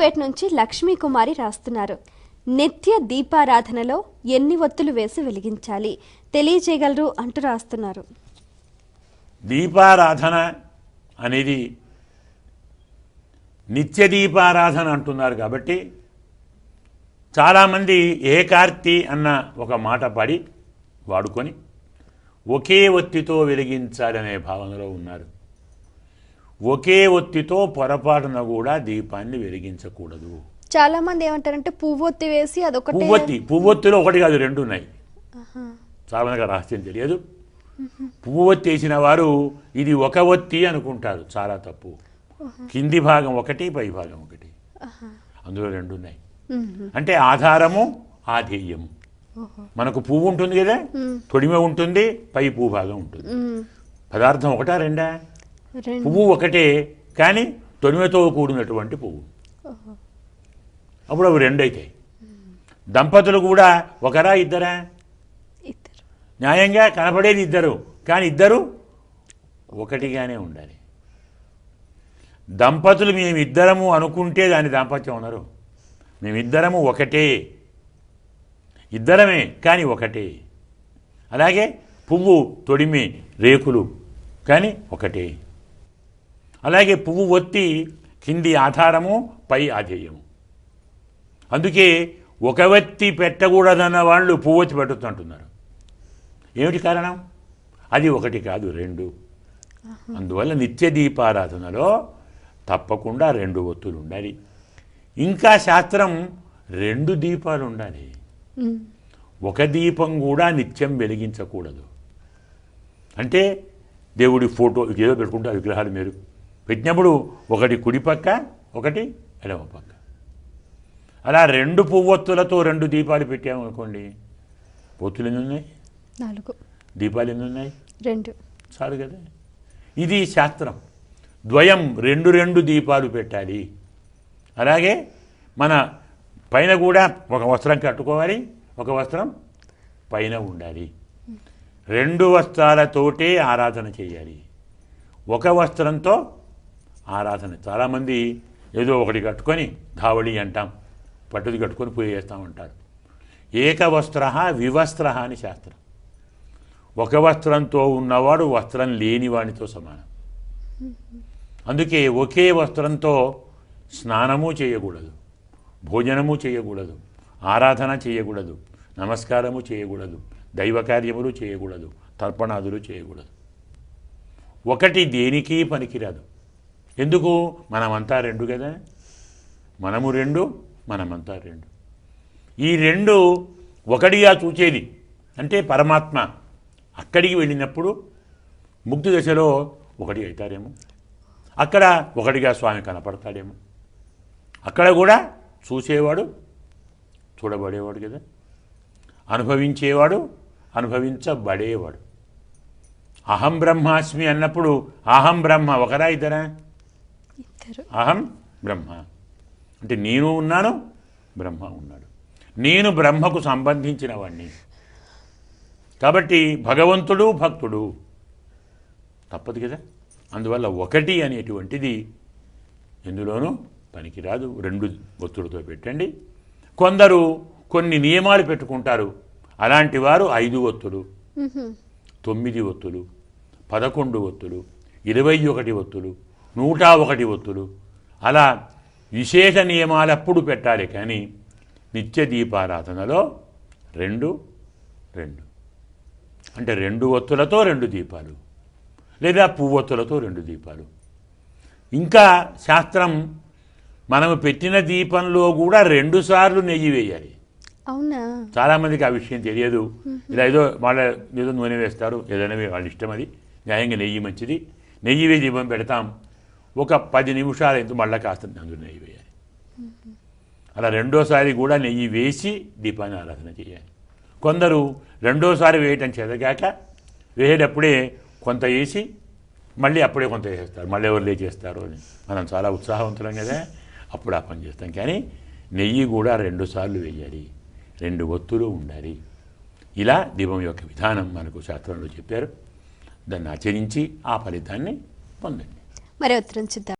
పేట నుంచి లక్ష్మీ కుమారి రాస్తున్నారు. నిత్య దీపారాధనలో ఎన్ని ఒత్తులు వేసి వెలిగించాలి? తెలియజేయగలరు అంటూ రాస్తున్నారు. దీపారాధన అనేది నిత్య దీపారాధన అంటున్నారు కాబట్టి చాలామంది ఏకార్తి అన్న ఒక మాట పడి వాడుకొని ఒకే ఒత్తితో వెలిగించాలనే భావనలో ఉన్నారు. ఒకే ఒత్తితో పొరపాటున కూడా దీపాన్ని వెలిగించకూడదు. చాలా మంది ఏమంటారంటే పువ్వొత్తి వేసి అదొకటే. పువ్వొత్తి పువ్వొత్తిలో ఒకటి కాదు రెండు ఉన్నాయి. చాలా మందికి రహస్యం తెలియదు. పువ్వొత్తి వేసిన వారు ఇది ఒక ఒత్తి అనుకుంటారు చాలా తప్పు. కింది భాగం ఒకటి పై భాగం ఒకటి. అందులో రెండు ఉన్నాయి. అంటే ఆధారము ఆధేయము. మనకు పువ్వు ఉంటుంది కదా తొడిమ ఉంటుంది పై పువ్వు భాగం ఉంటుంది. పదార్థం ఒకటా రెండు? పువ్వు ఒకటే కానీ తొడిమతో కూడినటువంటి పువ్వు. అప్పుడు అవి రెండు అవుతాయి దంపతులు కూడా ఒకరా ఇద్దరా? ఇద్దరు. న్యాయంగా కనపడేది ఇద్దరు కానీ ఇద్దరు ఒకటిగానే ఉండాలి. దంపతులు మేమిద్దరము అనుకుంటే దాని దాంపత్యం ఉన్నారు మేమిద్దరము ఒకటే. ఇద్దరమే కానీ ఒకటే. అలాగే పువ్వు తొడిమి రేకులు కానీ ఒకటే. అలాగే పువ్వు ఒత్తి కింది ఆధారము పై ఆధేయము. అందుకే ఒక వ్యక్తి పెట్టకూడదన్న వాళ్ళు పువ్వొత్తి పెట్టుతుంటున్నారు ఏమిటి కారణం? అది ఒకటి కాదు రెండు. అందువల్ల నిత్య దీపారాధనలో తప్పకుండా రెండు ఒత్తులు ఉండాలి. ఇంకా శాస్త్రం రెండు దీపాలు ఉండాలి. ఒక దీపం కూడా నిత్యం వెలిగించకూడదు. అంటే దేవుడి ఫోటో ఏదో పెట్టుకుంటారు విగ్రహాలు మీరు పెట్టినప్పుడు ఒకటి కుడి పక్క ఒకటి ఎడమ పక్క. అలా రెండు పువ్వొత్తులతో రెండు దీపాలు పెట్టామనుకోండి పొత్తులు ఎన్ని ఉన్నాయి? నాలుగు. దీపాలు ఎన్ని ఉన్నాయి? రెండు. చాలు కదా. ఇది శాస్త్రం. ద్వయం రెండు రెండు దీపాలు పెట్టాలి. అలాగే మన పైన కూడా ఒక వస్త్రం కట్టుకోవాలి ఒక వస్త్రం పైన ఉండాలి. రెండు వస్త్రాలతోటే ఆరాధన చేయాలి. ఒక వస్త్రంతో ఆరాధన. చాలామంది ఏదో ఒకటి కట్టుకొని ధావళి అంటాం పట్టుది కట్టుకొని పూజ చేస్తామంటారు ఏకవస్త్ర వివస్త్ర అని శాస్త్రం. ఒక వస్త్రంతో ఉన్నవాడు వస్త్రం లేనివాడితో సమానం. అందుకే ఒకే వస్త్రంతో స్నానము చేయకూడదు భోజనము చేయకూడదు ఆరాధన చేయకూడదు నమస్కారము చేయకూడదు దైవ కార్యములు చేయకూడదు తర్పణాదులు చేయకూడదు. ఒకటి దేనికి పనికిరాదు. ఎందుకు? మనమంతా రెండు కదా. మనము రెండు మనమంతా రెండు. ఈ రెండు ఒకటిగా చూచేది అంటే పరమాత్మ అక్కడికి వెళ్ళినప్పుడు ముక్తి దశలో ఒకటి అవుతారేమో. అక్కడ ఒకటిగా స్వామి కనపడతాడేమో. అక్కడ కూడా చూసేవాడు చూడబడేవాడు కదా. అనుభవించేవాడు అనుభవించబడేవాడు. అహం బ్రహ్మాస్మి అన్నప్పుడు అహం బ్రహ్మ ఒకరా ఇద్దరా? ఇద్దరు అహం బ్రహ్మ. అంటే నేను ఉన్నాను బ్రహ్మ ఉన్నాడు. నేను బ్రహ్మకు సంబంధించిన వాణ్ణి కాబట్టి భగవంతుడు భక్తుడు తప్పదు కదా. అందువల్ల ఒకటి అనేటువంటిది ఎందులోనూ పనికిరాదు. రెండు ఒత్తులతో పెట్టండి. కొందరు కొన్ని నియమాలు పెట్టుకుంటారు. అలాంటి వారు ఐదు ఒత్తులు మ్మ్. తొమ్మిది ఒత్తులు పదకొండు ఒత్తులు ఇరవై ఒకటి ఒత్తులు నూట ఒకటి ఒత్తులు. అలా విశేష నియమాలప్పుడు పెట్టాలి కానీ నిత్య దీపారాధనలో రెండు రెండు. అంటే రెండు ఒత్తులతో రెండు దీపాలు. లేదా పువ్వొత్తులతో రెండు దీపాలు. ఇంకా శాస్త్రం మనము పెట్టిన దీపంలో కూడా రెండుసార్లు నెయ్యి వేయాలి. అవునా? చాలామందికి ఆ విషయం తెలియదు. ఇలా ఏదో వాళ్ళ ఏదో నూనె వేస్తారు. ఏదైనా వాళ్ళ ఇష్టం అది. న్యాయంగా నెయ్యి మంచిది. నెయ్యి వేసి దీపం పెడతాం. ఒక పది నిమిషాలు ఎంత మళ్ళీ కాస్త అందులో నెయ్యి వేయాలి. అలా రెండోసారి కూడా నెయ్యి వేసి దీపాన్ని ఆరాధన చేయాలి. కొందరు రెండోసారి వేయటం చేతగాక వేసేటప్పుడే కొంత వేసి మళ్ళీ అప్పుడే కొంత వేసేస్తారు. మళ్ళీ ఎవరు లేచేస్తారు అని. మనం చాలా ఉత్సాహవంతులం కదా. అప్పుడు ఆ పని చేస్తాం. కానీ నెయ్యి కూడా రెండుసార్లు వేయాలి. రెండు ఒత్తులు ఉండాలి. ఇలా దీపం యొక్క విధానం మనకు శాస్త్రంలో చెప్పారు. దాన్ని ఆచరించి ఆ ఫలితాన్ని పొందండి. మరి ఉత్తరం చూద్దాం